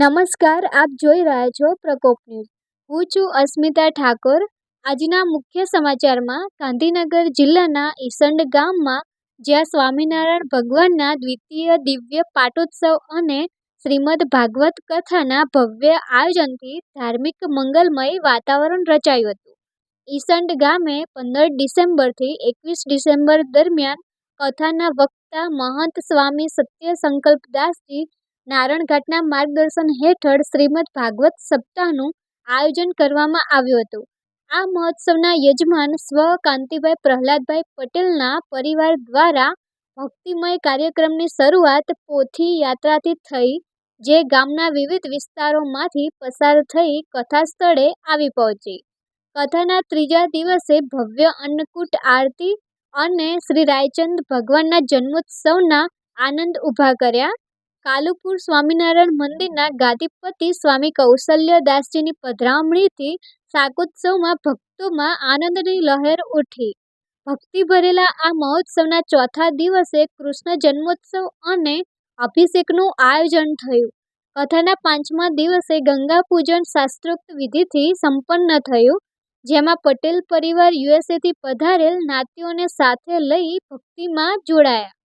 નમસ્કાર, આપ જોઈ રહ્યા છો પ્રકોપ ન્યૂઝ. હું છું અસ્મિતા ઠાકોર. આજના મુખ્ય સમાચારમાં ગાંધીનગર જિલ્લાના ઈસંડ ગામમાં જ્યાં સ્વામિનારાયણ ભગવાનના દ્વિતીય દિવ્ય પાટોત્સવ અને શ્રીમદ ભાગવત કથાના ભવ્ય આયોજનથી ધાર્મિક મંગલમય વાતાવરણ રચાયું હતું. ઈસંડ ગામે પંદર ડિસેમ્બરથી એકવીસ ડિસેમ્બર દરમિયાન કથાના વક્તા મહંત સ્વામી સત્ય સંકલ્પદાસજી નારણઘાટના માર્ગદર્શન હેઠળ શ્રીમદ ભાગવત સપ્તાહનું આયોજન કરવામાં આવ્યું હતું. આ મહોત્સવના યજમાન સ્વ કાંતિભાઈ પ્રહલાદભાઈ પટેલના પરિવાર દ્વારા ભક્તિમય કાર્યક્રમની શરૂઆત પોથી યાત્રાથી થઈ, જે ગામના વિવિધ વિસ્તારોમાંથી પસાર થઈ કથા સ્થળે આવી પહોંચી. કથાના ત્રીજા દિવસે ભવ્ય અન્નકૂટ આરતી અને શ્રી રાયચંદ ભગવાનના જન્મોત્સવના આનંદ ઊભા કર્યા. કાલુપુર સ્વામિનારાયણ મંદિરના ગાદીપતિ સ્વામી કૌશલ્યદાસજીની પધરામણીથી શાકોત્સવમાં ભક્તોમાં આનંદની લહેર ઉઠી. ભક્તિ ભરેલા આ મહોત્સવના ચોથા દિવસે કૃષ્ણ જન્મોત્સવ અને અભિષેકનું આયોજન થયું. કથાના પાંચમા દિવસે ગંગા પૂજન શાસ્ત્રોક્ત વિધિથી સંપન્ન થયું, જેમાં પટેલ પરિવાર યુએસએથી પધારેલ નાતીઓને સાથે લઈ ભક્તિમાં જોડાયા.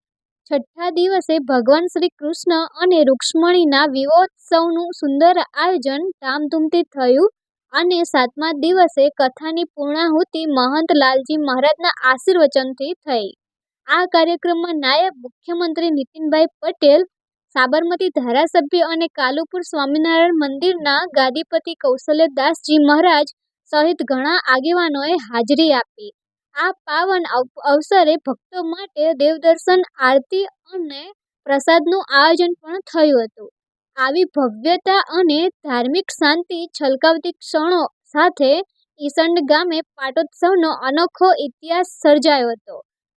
છઠ્ઠા દિવસે ભગવાન શ્રી કૃષ્ણ અને રૂક્ષ્મણીના વિવાહોત્સવનું સુંદર આયોજન ધામધૂમથી થયું અને સાતમા દિવસે કથાની પૂર્ણાહુતિ મહંત લાલજી મહારાજના આશીર્વચનથી થઈ. આ કાર્યક્રમમાં નાયબ મુખ્યમંત્રી નીતિનભાઈ પટેલ, સાબરમતી ધારાસભ્ય અને કાલુપુર સ્વામિનારાયણ મંદિરના ગાદીપતિ કૌશલ્યદાસજી મહારાજ સહિત ઘણા આગેવાનોએ હાજરી આપી. આ પાવન અવસરે ભક્તો માટે દેવદર્શન, આરતી અને પ્રસાદનું આયોજન પણ થયું હતું. આવી ભવ્યતા અને ધાર્મિક શાંતિ છલકાવતી ક્ષણો સાથે ઈસંડ ગામે પાટોત્સવનો અનોખો ઇતિહાસ સર્જાયો હતો.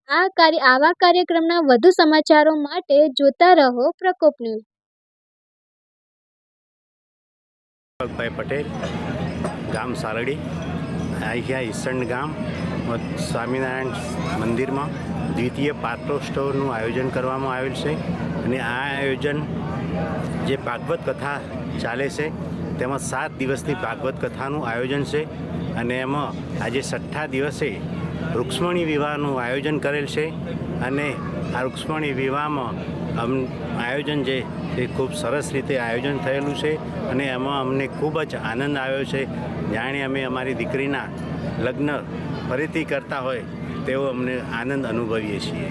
આ કાર્ય, આવા કાર્યક્રમના વધુ સમાચારો માટે જોતા રહો પ્રકોપ ન્યૂઝ. પટેલ, ગામ સારડી. અહીંયા ઈસંડ ગામ. સ્વામિનારાયણ મંદિરમાં દ્વિતીય પાત્રોત્સવનું આયોજન કરવામાં આવેલ છે અને આ આયોજન જે ભાગવત કથા ચાલે છે, તેમાં સાત દિવસની ભાગવત કથાનું આયોજન છે અને એમાં આજે છઠ્ઠા દિવસે રૂક્ષ્મણી વિવાહનું આયોજન કરેલ છે અને આ રૂક્ષ્મણી વિવાહમાં આયોજન જે એ ખૂબ સરસ રીતે આયોજન થયેલું છે અને એમાં અમને ખૂબ જ આનંદ આવ્યો છે. જાણે અમે અમારી દીકરીના લગ્ન ફરીથી કરતા હોય તેવો અમને આનંદ અનુભવીએ છીએ.